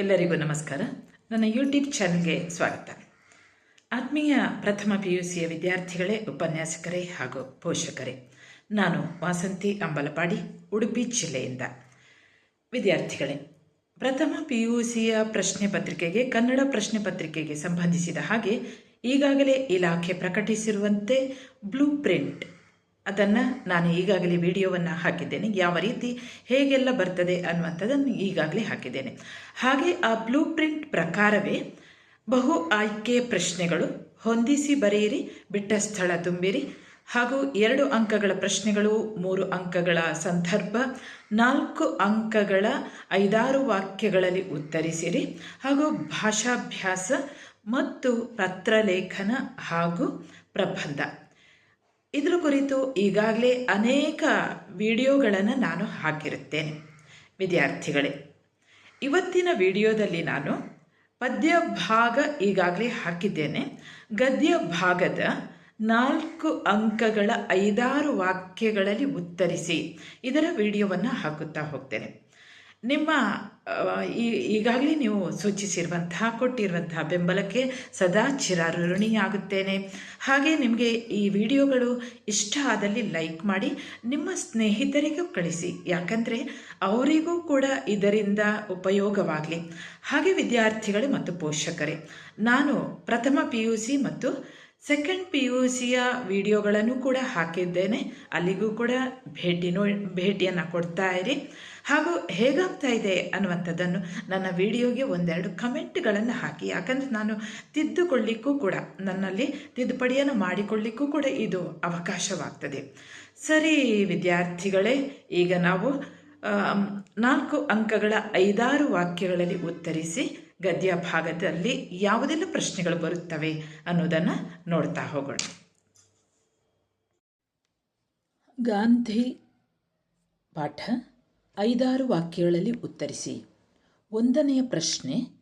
ಎಲ್ಲರಿಗೂ ನಮಸ್ಕಾರ. ನನ್ನ ಯೂಟ್ಯೂಬ್ ಚಾನಲ್ಗೆ ಸ್ವಾಗತ. ಆತ್ಮೀಯ ಪ್ರಥಮ ಪಿ ಯು ಸಿಯ ವಿದ್ಯಾರ್ಥಿಗಳೇ, ಉಪನ್ಯಾಸಕರೇ ಹಾಗೂ ಪೋಷಕರೇ, ನಾನು ವಾಸಂತಿ ಅಂಬಲಪಾಡಿ, ಉಡುಪಿ ಜಿಲ್ಲೆಯಿಂದ. ವಿದ್ಯಾರ್ಥಿಗಳೇ, ಪ್ರಥಮ ಪಿ ಯು ಸಿಯ ಪ್ರಶ್ನೆ ಪತ್ರಿಕೆಗೆ, ಕನ್ನಡ ಪ್ರಶ್ನೆ ಪತ್ರಿಕೆಗೆ ಸಂಬಂಧಿಸಿದ ಹಾಗೆ ಈಗಾಗಲೇ ಇಲಾಖೆ ಪ್ರಕಟಿಸಿರುವಂತೆ ಬ್ಲೂ ಪ್ರಿಂಟ್ ಅದನ್ನು ನಾನು ಈಗಾಗಲೇ ವಿಡಿಯೋವನ್ನು ಹಾಕಿದ್ದೇನೆ. ಯಾವ ರೀತಿ ಹೇಗೆಲ್ಲ ಬರ್ತದೆ ಅನ್ನುವಂಥದ್ದನ್ನು ಈಗಾಗಲೇ ಹಾಕಿದ್ದೇನೆ. ಹಾಗೆ ಆ ಬ್ಲೂ ಪ್ರಿಂಟ್ ಪ್ರಕಾರವೇ ಬಹು ಆಯ್ಕೆ ಪ್ರಶ್ನೆಗಳು ಹೊಂದಿಸಿ ಬರೆಯಿರಿ, ಬಿಟ್ಟ ಸ್ಥಳ ತುಂಬಿರಿ. ಹಾಗೂ ಎರಡು ಅಂಕಗಳ ಪ್ರಶ್ನೆಗಳು, ಮೂರು ಅಂಕಗಳ ಸಂದರ್ಭ, ನಾಲ್ಕು ಅಂಕಗಳ ಐದಾರು ವಾಕ್ಯಗಳಲ್ಲಿ ಉತ್ತರಿಸಿರಿ. ಹಾಗೂ ಭಾಷಾಭ್ಯಾಸ ಮತ್ತು ಪತ್ರಲೇಖನ ಹಾಗೂ ಪ್ರಬಂಧ. ಇದರ ಕುರಿತು ಈಗಾಗಲೇ ಅನೇಕ ವಿಡಿಯೋಗಳನ್ನು ನಾನು ಹಾಕಿರುತ್ತೇನೆ. ವಿದ್ಯಾರ್ಥಿಗಳೇ, ಇವತ್ತಿನ ವಿಡಿಯೋದಲ್ಲಿ ನಾನು ಪದ್ಯ ಭಾಗ ಈಗಾಗಲೇ ಹಾಕಿದ್ದೇನೆ. ಗದ್ಯ ಭಾಗದ ನಾಲ್ಕು ಅಂಕಗಳ ಐದಾರು ವಾಕ್ಯಗಳಲ್ಲಿ ಉತ್ತರಿಸಿ ಇದರ ವಿಡಿಯೋವನ್ನು ಹಾಕುತ್ತಾ ಹೋಗ್ತೇನೆ. ನಿಮ್ಮ ಈ, ಈಗಾಗಲೇ ನೀವು ಸೂಚಿಸಿರುವಂತಹ, ಕೊಟ್ಟಿರುವಂತಹ ಬೆಂಬಲಕ್ಕೆ ಸದಾ ಚಿರಋಣಿಯಾಗುತ್ತೇನೆ ಹಾಗೆ ನಿಮಗೆ ಈ ವಿಡಿಯೋಗಳು ಇಷ್ಟ ಆದಲ್ಲಿ ಲೈಕ್ ಮಾಡಿ, ನಿಮ್ಮ ಸ್ನೇಹಿತರಿಗೂ ಕಳಿಸಿ. ಯಾಕಂದರೆ ಅವರಿಗೂ ಕೂಡ ಇದರಿಂದ ಉಪಯೋಗವಾಗಲಿ. ಹಾಗೆ ವಿದ್ಯಾರ್ಥಿಗಳು ಮತ್ತು ಪೋಷಕರೇ, ನಾನು ಪ್ರಥಮ ಪಿ ಯು ಸಿ ಮತ್ತು ಸೆಕೆಂಡ್ ಪಿ ಯು ಸಿಯ ವಿಡಿಯೋಗಳನ್ನು ಕೂಡ ಹಾಕಿದ್ದೇನೆ. ಅಲ್ಲಿಗೂ ಕೂಡ ಭೇಟಿ ನೋ, ಭೇಟಿಯನ್ನು ಕೊಡ್ತಾ ಇರಿ. ಹಾಗೂ ಹೇಗಾಗ್ತಾ ಇದೆ ಅನ್ನುವಂಥದ್ದನ್ನು ನನ್ನ ವಿಡಿಯೋಗೆ ಒಂದೆರಡು ಕಮೆಂಟ್ಗಳನ್ನು ಹಾಕಿ. ಯಾಕಂದರೆ ನಾನು ತಿದ್ದುಕೊಳ್ಳಿಕ್ಕೂ ಕೂಡ, ನನ್ನಲ್ಲಿ ತಿದ್ದುಪಡಿಯನ್ನು ಮಾಡಿಕೊಳ್ಳಿಕ್ಕೂ ಕೂಡ ಇದು ಅವಕಾಶವಾಗ್ತದೆ. ಸರಿ ವಿದ್ಯಾರ್ಥಿಗಳೇ, ಈಗ ನಾವು ನಾಲ್ಕು ಅಂಕಗಳ ಐದಾರು ವಾಕ್ಯಗಳಲ್ಲಿ ಉತ್ತರಿಸಿ ಗದ್ಯ ಭಾಗದಲ್ಲಿ ಯಾವುದೆಲ್ಲ ಪ್ರಶ್ನೆಗಳು ಬರುತ್ತವೆ ಅನ್ನೋದನ್ನು ನೋಡ್ತಾ ಹೋಗೋಣ. ಗಾಂಧಿ ಪಾಠ ಐದಾರು ವಾಕ್ಯಗಳಲ್ಲಿ ಉತ್ತರಿಸಿ. ಒಂದನೆಯ ಪ್ರಶ್ನೆ,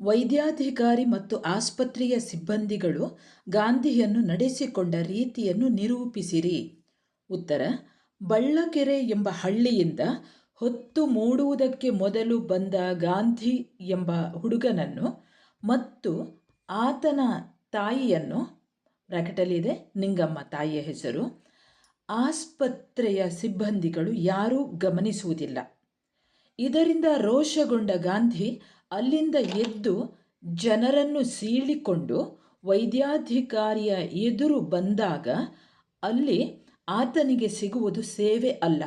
ವೈದ್ಯಾಧಿಕಾರಿ ಮತ್ತು ಆಸ್ಪತ್ರೆಯ ಸಿಬ್ಬಂದಿಗಳು ಗಾಂಧಿಯನ್ನು ನಡೆಸಿಕೊಂಡ ರೀತಿಯನ್ನು ನಿರೂಪಿಸಿರಿ. ಉತ್ತರ, ಬಳ್ಳಕೆರೆ ಎಂಬ ಹಳ್ಳಿಯಿಂದ ಹೊತ್ತು ಮೂಡುವುದಕ್ಕೆ ಮೊದಲು ಬಂದ ಗಾಂಧಿ ಎಂಬ ಹುಡುಗನನ್ನು ಮತ್ತು ಆತನ ತಾಯಿಯನ್ನು ಬ್ರ್ಯಾಕೆಟಲ್ಲಿದೆ ನಿಂಗಮ್ಮ ತಾಯಿಯ ಹೆಸರು, ಆಸ್ಪತ್ರೆಯ ಸಿಬ್ಬಂದಿಗಳು ಯಾರೂ ಗಮನಿಸುವುದಿಲ್ಲ. ಇದರಿಂದ ರೋಷಗೊಂಡ ಗಾಂಧಿ ಅಲ್ಲಿಂದ ಎದ್ದು ಜನರನ್ನು ಸೀಳಿಕೊಂಡು ವೈದ್ಯಾಧಿಕಾರಿಯ ಎದುರು ಬಂದಾಗ ಅಲ್ಲಿ ಆತನಿಗೆ ಸಿಗುವುದು ಸೇವೆ ಅಲ್ಲ.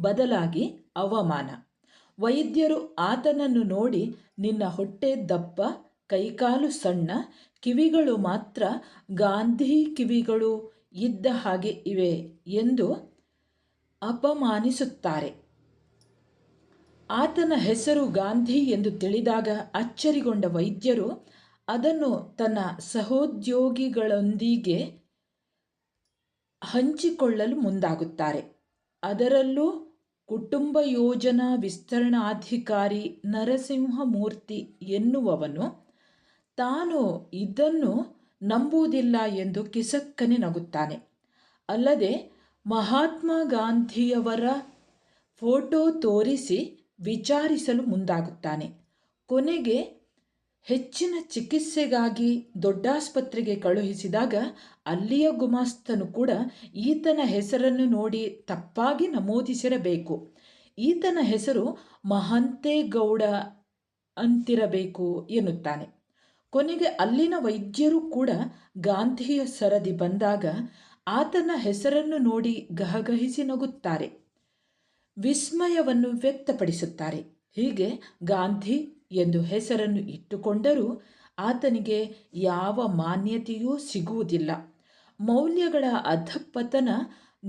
ಬದಲಾಗಿ ಅವಮಾನ. ವೈದ್ಯರು ಆತನನ್ನು ನೋಡಿ, ನಿನ್ನ ಹೊಟ್ಟೆ ದಪ್ಪ, ಕೈಕಾಲು ಸಣ್ಣ, ಕಿವಿಗಳು ಮಾತ್ರ ಗಾಂಧಿ ಕಿವಿಗಳು ಇದ್ದ ಹಾಗೆ ಇವೆ ಎಂದು ಅಪಮಾನಿಸುತ್ತಾರೆ. ಆತನ ಹೆಸರು ಗಾಂಧಿ ಎಂದು ತಿಳಿದಾಗ ಅಚ್ಚರಿಗೊಂಡ ವೈದ್ಯರು ಅದನ್ನು ತನ್ನ ಸಹೋದ್ಯೋಗಿಗಳೊಂದಿಗೆ ಹಂಚಿಕೊಳ್ಳಲು ಮುಂದಾಗುತ್ತಾರೆ. ಅದರಲ್ಲೂ ಕುಟುಂಬ ಯೋಜನಾ ವಿಸ್ತರಣಾಧಿಕಾರಿ ನರಸಿಂಹಮೂರ್ತಿ ಎನ್ನುವವನು ತಾನು ಇದನ್ನು ನಂಬುವುದಿಲ್ಲ ಎಂದು ಕಿಸಕ್ಕನೆ ನಗುತ್ತಾನೆ. ಅಲ್ಲದೆ ಮಹಾತ್ಮ ಗಾಂಧಿಯವರ ಫೋಟೋ ತೋರಿಸಿ ವಿಚಾರಿಸಲು ಮುಂದಾಗುತ್ತಾನೆ. ಕೊನೆಗೆ ಹೆಚ್ಚಿನ ಚಿಕಿತ್ಸೆಗಾಗಿ ದೊಡ್ಡಾಸ್ಪತ್ರೆಗೆ ಕಳುಹಿಸಿದಾಗ ಅಲ್ಲಿಯ ಗುಮಾಸ್ತನು ಕೂಡ ಈತನ ಹೆಸರನ್ನು ನೋಡಿ ತಪ್ಪಾಗಿ ನಮೂದಿಸಿರಬೇಕು. ಈತನ ಹೆಸರು ಮಹಂತೇಗೌಡ ಅಂತಿರಬೇಕು ಎನ್ನುತ್ತಾನೆ. ಕೊನೆಗೆ ಅಲ್ಲಿನ ವೈದ್ಯರು ಕೂಡ ಗಾಂಧಿಯ ಸರದಿ ಬಂದಾಗ ಆತನ ಹೆಸರನ್ನು ನೋಡಿ ಗಹಗಹಿಸಿ ನಗುತ್ತಾರೆ. ವಿಸ್ಮಯವನ್ನು ವ್ಯಕ್ತಪಡಿಸುತ್ತಾರೆ. ಹೀಗೆ ಗಾಂಧಿ ಎಂದು ಹೆಸರನ್ನು ಇಟ್ಟುಕೊಂಡರೂ ಆತನಿಗೆ ಯಾವ ಮಾನ್ಯತೆಯೂ ಸಿಗುವುದಿಲ್ಲ. ಮೌಲ್ಯಗಳ ಅಧಪತನ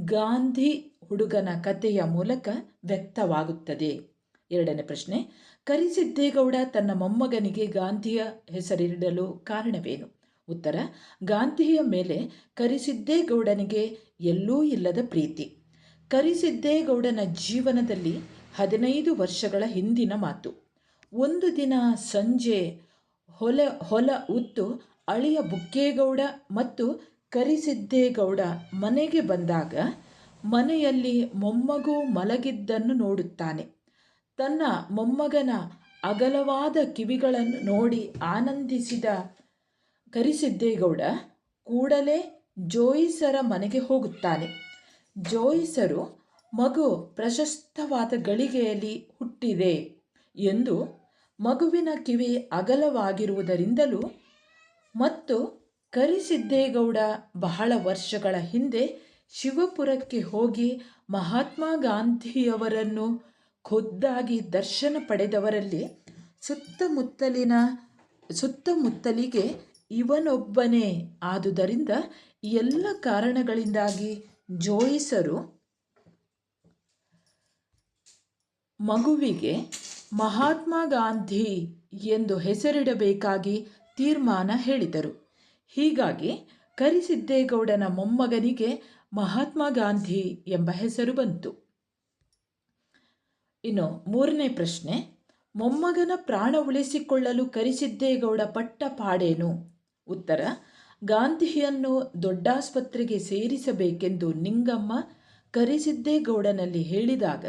ಗಾಂಧಿ ಹುಡುಗನ ಕಥೆಯ ಮೂಲಕ ವ್ಯಕ್ತವಾಗುತ್ತದೆ. ಎರಡನೇ ಪ್ರಶ್ನೆ, ಕರಿಸಿದ್ದೇಗೌಡ ತನ್ನ ಮೊಮ್ಮಗನಿಗೆ ಗಾಂಧಿಯ ಹೆಸರಿಡಲು ಕಾರಣವೇನು? ಉತ್ತರ, ಗಾಂಧಿಯ ಮೇಲೆ ಕರಿಸಿದ್ದೇಗೌಡನಿಗೆ ಎಲ್ಲೂ ಇಲ್ಲದ ಪ್ರೀತಿ. ಕರಿಸಿದ್ದೇಗೌಡನ ಜೀವನದಲ್ಲಿ ಹದಿನೈದು ವರ್ಷಗಳ ಹಿಂದಿನ ಮಾತು. ಒಂದು ದಿನ ಸಂಜೆ ಹೊಲ ಹೊಲ ಉತ್ತು ಅಳಿಯ ಬುಕ್ಕೇಗೌಡ ಮತ್ತು ಕರಿಸಿದ್ದೇಗೌಡ ಮನೆಗೆ ಬಂದಾಗ ಮನೆಯಲ್ಲಿ ಮೊಮ್ಮಗು ಮಲಗಿದ್ದನ್ನು ನೋಡುತ್ತಾನೆ. ತನ್ನ ಮೊಮ್ಮಗನ ಅಗಲವಾದ ಕಿವಿಗಳನ್ನು ನೋಡಿ ಆನಂದಿಸಿದ ಕರಿಸಿದ್ದೇಗೌಡ ಕೂಡಲೇ ಜೋಯಿಸರ ಮನೆಗೆ ಹೋಗುತ್ತಾನೆ. ಜೋಯಿಸರು, ಮಗು, ಪ್ರಶಸ್ತವಾದ ಗಳಿಗೆಯಲ್ಲಿ ಹುಟ್ಟಿದೆ ಎಂದು ಮಗುವಿನ ಕಿವಿ ಅಗಲವಾಗಿರುವುದರಿಂದಲೂ ಮತ್ತು ಕರಿಸಿದ್ದೇಗೌಡ ಬಹಳ ವರ್ಷಗಳ ಹಿಂದೆ ಶಿವಪುರಕ್ಕೆ ಹೋಗಿ ಮಹಾತ್ಮ ಗಾಂಧಿಯವರನ್ನು ಖುದ್ದಾಗಿ ದರ್ಶನ ಪಡೆದವರಲ್ಲಿ ಸುತ್ತಮುತ್ತಲಿನ, ಸುತ್ತಮುತ್ತಲಿಗೆ ಇವನೊಬ್ಬನೇ ಆದುದರಿಂದ ಎಲ್ಲ ಕಾರಣಗಳಿಂದಾಗಿ ಜೋಯಿಸರು ಮಗುವಿಗೆ ಮಹಾತ್ಮ ಗಾಂಧಿ ಎಂದು ಹೆಸರಿಡಬೇಕಾಗಿ ತೀರ್ಮಾನ ಹೇಳಿದರು. ಹೀಗಾಗಿ ಕರಿಸಿದ್ದೇಗೌಡನ ಮೊಮ್ಮಗನಿಗೆ ಮಹಾತ್ಮ ಗಾಂಧಿ ಎಂಬ ಹೆಸರು ಬಂತು. ಇನ್ನು ಮೂರನೇ ಪ್ರಶ್ನೆ, ಮೊಮ್ಮಗನ ಪ್ರಾಣ ಉಳಿಸಿಕೊಳ್ಳಲು ಕರಿಸಿದ್ದೇಗೌಡ ಪಟ್ಟ ಪಾಡೇನು? ಉತ್ತರ, ಗಾಂಧಿಯನ್ನು ದೊಡ್ಡಾಸ್ಪತ್ರೆಗೆ ಸೇರಿಸಬೇಕೆಂದು ನಿಂಗಮ್ಮ ಕರಿಸಿದ್ದೇಗೌಡನಲ್ಲಿ ಹೇಳಿದಾಗ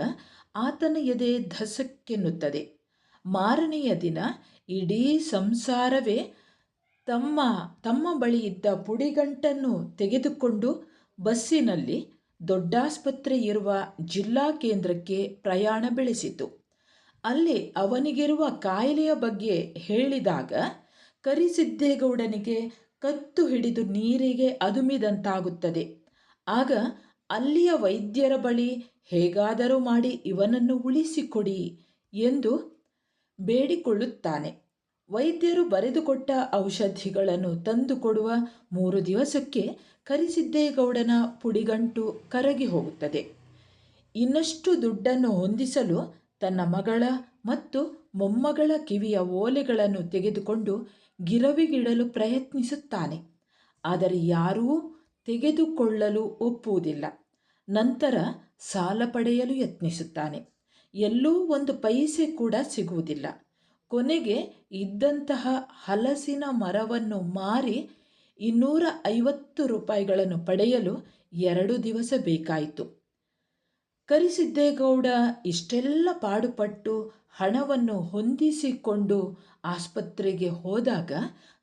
ಆತನ ಎದೆ ಧಸಕ್ಕೆನ್ನುತ್ತದೆ. ಮಾರನೆಯ ದಿನ ಇಡೀ ಸಂಸಾರವೇ ತಮ್ಮ ತಮ್ಮ ಬಳಿ ಇದ್ದ ಪುಡಿಗಂಟನ್ನು ತೆಗೆದುಕೊಂಡು ಬಸ್ಸಿನಲ್ಲಿ ದೊಡ್ಡಾಸ್ಪತ್ರೆ ಇರುವ ಜಿಲ್ಲಾ ಕೇಂದ್ರಕ್ಕೆ ಪ್ರಯಾಣ ಬೆಳೆಸಿತು. ಅಲ್ಲಿ ಅವನಿಗಿರುವ ಕಾಯಿಲೆಯ ಬಗ್ಗೆ ಹೇಳಿದಾಗ ಕರಿಸಿದ್ದೇಗೌಡನಿಗೆ ಕತ್ತು ಹಿಡಿದು ನೀರಿಗೆ ಅದುಮಿದಂತಾಗುತ್ತದೆ. ಆಗ ಅಲ್ಲಿಯ ವೈದ್ಯರ ಬಳಿ ಹೇಗಾದರೂ ಮಾಡಿ ಇವನನ್ನು ಉಳಿಸಿಕೊಡಿ ಎಂದು ಬೇಡಿಕೊಳ್ಳುತ್ತಾನೆ. ವೈದ್ಯರು ಬರೆದುಕೊಟ್ಟ ಔಷಧಿಗಳನ್ನು ತಂದುಕೊಡುವ ಮೂರು ದಿವಸಕ್ಕೆ ಕರಿಸಿದ್ದೇಗೌಡನ ಪುಡಿಗಂಟು ಕರಗಿ ಹೋಗುತ್ತದೆ. ಇನ್ನಷ್ಟು ದುಡ್ಡನ್ನು ಹೊಂದಿಸಲು ತನ್ನ ಮಗಳ ಮತ್ತು ಮೊಮ್ಮಗಳ ಕಿವಿಯ ಓಲೆಗಳನ್ನು ತೆಗೆದುಕೊಂಡು ಗಿರವಿಗಿಡಲು ಪ್ರಯತ್ನಿಸುತ್ತಾನೆ. ಆದರೆ ಯಾರೂ ತೆಗೆದುಕೊಳ್ಳಲು ಒಪ್ಪುವುದಿಲ್ಲ. ನಂತರ ಸಾಲ ಪಡೆಯಲು ಯತ್ನಿಸುತ್ತಾನೆ. ಎಲ್ಲೂ ಒಂದು ಪೈಸೆ ಕೂಡ ಸಿಗುವುದಿಲ್ಲ. ಕೊನೆಗೆ ಇದ್ದಂತಹ ಹಲಸಿನ ಮರವನ್ನು ಮಾರಿ ಇನ್ನೂರ ಐವತ್ತು ರೂಪಾಯಿಗಳನ್ನು ಪಡೆಯಲು ಎರಡು ದಿವಸ ಬೇಕಾಯಿತು. ಕರಿಸಿದ್ದೇಗೌಡ ಇಷ್ಟೆಲ್ಲ ಪಾಡುಪಟ್ಟು ಹಣವನ್ನು ಹೊಂದಿಸಿಕೊಂಡು ಆಸ್ಪತ್ರೆಗೆ ಹೋದಾಗ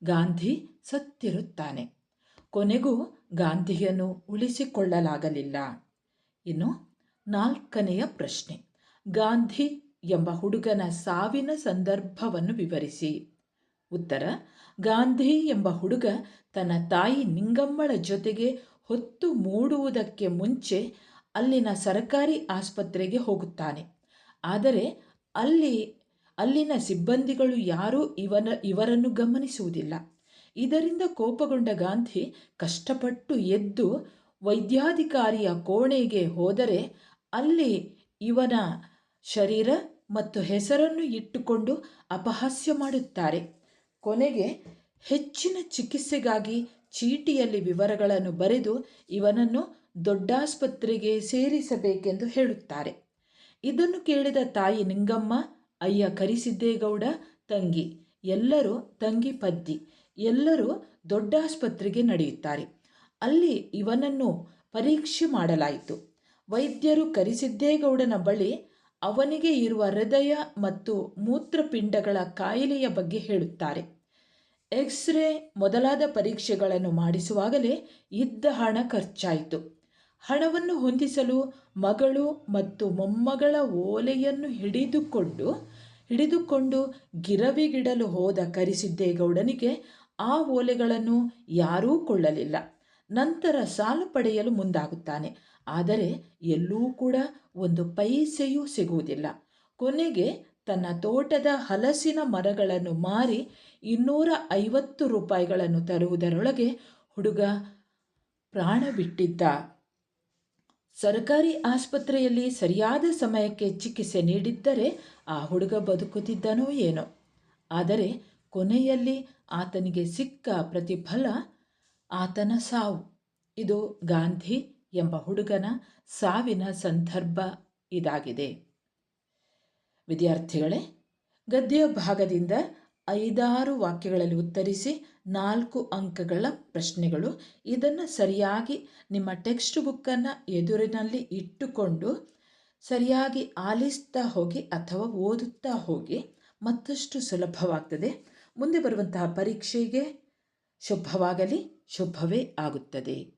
ಗಾಂಧಿ ಸತ್ತಿರುತ್ತಾನೆ. ಕೊನೆಗೂ ಗಾಂಧಿಯನ್ನು ಉಳಿಸಿಕೊಳ್ಳಲಾಗಲಿಲ್ಲ. ಇನ್ನು ನಾಲ್ಕನೆಯ ಪ್ರಶ್ನೆ. ಗಾಂಧಿ ಎಂಬ ಹುಡುಗನ ಸಾವಿನ ಸಂದರ್ಭವನ್ನು ವಿವರಿಸಿ. ಉತ್ತರ. ಗಾಂಧಿ ಎಂಬ ಹುಡುಗ ತನ್ನ ತಾಯಿ ನಿಂಗಮ್ಮಳ ಜೊತೆಗೆ ಹೊತ್ತು ಮೂಡುವುದಕ್ಕೆ ಮುಂಚೆ ಅಲ್ಲಿನ ಸರ್ಕಾರಿ ಆಸ್ಪತ್ರೆಗೆ ಹೋಗುತ್ತಾನೆ. ಆದರೆ ಅಲ್ಲಿ, ಅಲ್ಲಿನ ಸಿಬ್ಬಂದಿಗಳು ಯಾರೂ ಇವನ, ಇವರನ್ನು ಗಮನಿಸುವುದಿಲ್ಲ. ಇದರಿಂದ ಕೋಪಗೊಂಡ ಗಾಂಧಿ ಕಷ್ಟಪಟ್ಟು ಎದ್ದು ವೈದ್ಯಾಧಿಕಾರಿಯ ಕೋಣೆಗೆ ಹೋದರೆ ಅಲ್ಲಿ ಇವನ ಶರೀರ ಮತ್ತು ಹೆಸರನ್ನು ಇಟ್ಟುಕೊಂಡು ಅಪಹಾಸ್ಯ ಮಾಡುತ್ತಾರೆ. ಕೊನೆಗೆ ಹೆಚ್ಚಿನ ಚಿಕಿತ್ಸೆಗಾಗಿ ಚೀಟಿಯಲ್ಲಿ ವಿವರಗಳನ್ನು ಬರೆದು ಇವನನ್ನು ದೊಡ್ಡಾಸ್ಪತ್ರೆಗೆ ಸೇರಿಸಬೇಕೆಂದು ಹೇಳುತ್ತಾರೆ. ಇದನ್ನು ಕೇಳಿದ ತಾಯಿ ನಿಂಗಮ್ಮ, ಅಯ್ಯ, ಕರಿಸಿದ್ದೇಗೌಡ, ತಂಗಿ, ಎಲ್ಲರೂ ತಂಗಿ ಪದ್ದಿ ಎಲ್ಲರೂ ದೊಡ್ಡ ಆಸ್ಪತ್ರೆಗೆ ನಡೆಯುತ್ತಾರೆ. ಅಲ್ಲಿ ಇವನನ್ನು ಪರೀಕ್ಷೆ ಮಾಡಲಾಯಿತು. ವೈದ್ಯರು ಕರಿಸಿದ್ದೇಗೌಡನ ಬಳಿ ಅವನಿಗೆ ಇರುವ ಹೃದಯ ಮತ್ತು ಮೂತ್ರಪಿಂಡಗಳ ಕಾಯಿಲೆಯ ಬಗ್ಗೆ ಹೇಳುತ್ತಾರೆ. ಎಕ್ಸ್ರೇ ಮೊದಲಾದ ಪರೀಕ್ಷೆಗಳನ್ನು ಮಾಡಿಸುವಾಗಲೇ ಇದ್ದ ಹಣ ಖರ್ಚಾಯಿತು. ಹಣವನ್ನು ಹೊಂದಿಸಲು ಮಗಳು ಮತ್ತು ಮೊಮ್ಮಗಳ ಓಲೆಯನ್ನು ಹಿಡಿದುಕೊಂಡು ಹಿಡಿದುಕೊಂಡು ಗಿರವಿಗಿಡಲು ಹೋದ ಕರಿಸಿದ್ದೇಗೌಡನಿಗೆ ಆ ಓಲೆಗಳನ್ನು ಯಾರೂ ಕೊಳ್ಳಲಿಲ್ಲ. ನಂತರ ಸಾಲ ಪಡೆಯಲು ಮುಂದಾಗುತ್ತಾನೆ. ಆದರೆ ಎಲ್ಲೂ ಕೂಡ ಒಂದು ಪೈಸೆಯೂ ಸಿಗುವುದಿಲ್ಲ. ಕೊನೆಗೆ ತನ್ನ ತೋಟದ ಹಲಸಿನ ಮರಗಳನ್ನು ಮಾರಿ ಇನ್ನೂರ ಐವತ್ತು ರೂಪಾಯಿಗಳನ್ನು ತರುವುದರೊಳಗೆ ಹುಡುಗ ಪ್ರಾಣ ಬಿಟ್ಟಿದ್ದ ಸರ್ಕಾರಿ ಆಸ್ಪತ್ರೆಯಲ್ಲಿ ಸರಿಯಾದ ಸಮಯಕ್ಕೆ ಚಿಕಿತ್ಸೆ ನೀಡಿದ್ದರೆ ಆ ಹುಡುಗ ಬದುಕುತ್ತಿದ್ದನೋ ಏನೋ. ಆದರೆ ಕೊನೆಯಲ್ಲಿ ಆತನಿಗೆ ಸಿಕ್ಕ ಪ್ರತಿಫಲ, ಆತನ ಸಾವು. ಇದು ಗಾಂಧಿ ಎಂಬ ಹುಡುಗನ ಸಾವಿನ ಸಂದರ್ಭ ಇದಾಗಿದೆ. ವಿದ್ಯಾರ್ಥಿಗಳೇ, ಗದ್ಯ ಭಾಗದಿಂದ ಐದಾರು ವಾಕ್ಯಗಳಲ್ಲಿ ಉತ್ತರಿಸಿ ನಾಲ್ಕು ಅಂಕಗಳ ಪ್ರಶ್ನೆಗಳು. ಇದನ್ನು ಸರಿಯಾಗಿ ನಿಮ್ಮ ಟೆಕ್ಸ್ಟ್ ಬುಕ್ಕನ್ನು ಎದುರಿನಲ್ಲಿ ಇಟ್ಟುಕೊಂಡು ಸರಿಯಾಗಿ ಆಲಿಸ್ತಾ ಹೋಗಿ ಅಥವಾ ಓದುತ್ತಾ ಹೋಗಿ ಮತ್ತಷ್ಟು ಸುಲಭವಾಗ್ತದೆ. ಮುಂದೆ ಬರುವಂತಹ ಪರೀಕ್ಷೆಗೆ ಶುಭವಾಗಲಿ ಶುಭವೇ ಆಗುತ್ತದೆ.